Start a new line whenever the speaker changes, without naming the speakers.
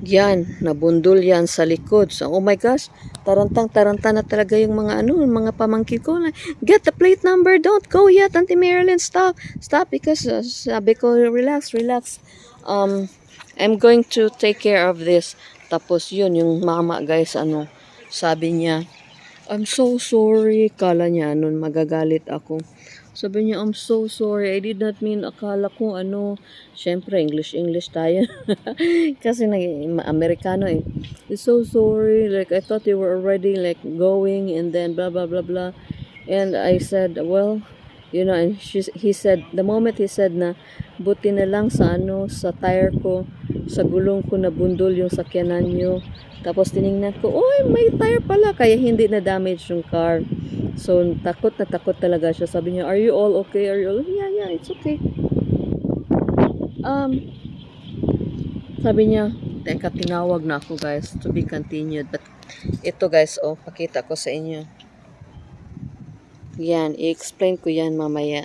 Yan, nabundol yan sa likod. So, oh my gosh, tarantang-taranta na talaga yung mga ano, mga pamangkin ko. Like, Get the plate number, don't go yet, Auntie Marilyn, stop. Stop because uh, sabi ko, relax, relax. Um, I'm going to take care of this. Tapos yun, yung mama guys, ano, sabi niya, I'm so sorry. Kala niya nun magagalit ako. Sabi niya, I'm so sorry. I did not mean, akala ko ano, syempre English-English tayo. Kasi nag Amerikano eh. I'm so sorry. Like, I thought you were already like going and then blah, blah, blah, blah. And I said, well, you know, and she, he said, the moment he said na, buti na lang sa ano, sa tire ko, sa gulong ko nabundol yung sakyanan nyo. Tapos tiningnan ko, oy, may tire pala, kaya hindi na damage yung car. So, takot na takot talaga siya. Sabi niya, are you all okay? Are you all, yeah, yeah, it's okay. Um, sabi niya, teka, tinawag na ako guys, to be continued. But, ito guys, oh, pakita ko sa inyo. Yan, i-explain ko yan mamaya.